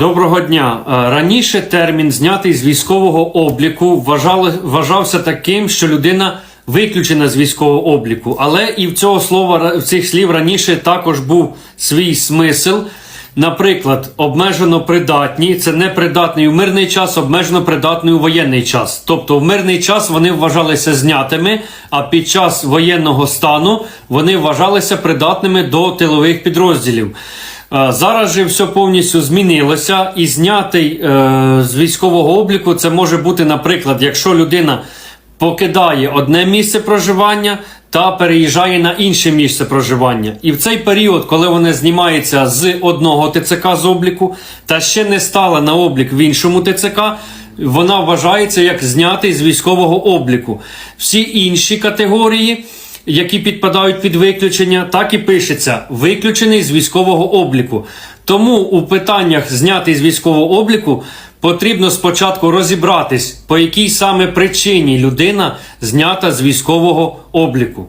Доброго дня. Е, Раніше термін знятий з військового обліку вважали, вважався таким, що людина виключена з військового обліку. Але і в цього слова в цих слів раніше також був свій смисл. Наприклад, обмежено придатні це не придатний у мирний час, обмежено придатний у воєнний час. Тобто в мирний час вони вважалися знятими, а під час воєнного стану вони вважалися придатними до тилових підрозділів. Е, Зараз же все повністю змінилося, і знятий е, з військового обліку це може бути, наприклад, якщо людина покидає одне місце проживання та переїжджає на інше місце проживання. І в цей період, коли вона знімається з одного ТЦК з обліку та ще не стала на облік в іншому ТЦК, вона вважається як знятий з військового обліку. Всі інші категорії які підпадають під виключення, так і пишеться виключений з військового обліку. Тому у питаннях знятий з військового обліку потрібно спочатку розібратись, по якій саме причині людина знята з військового обліку.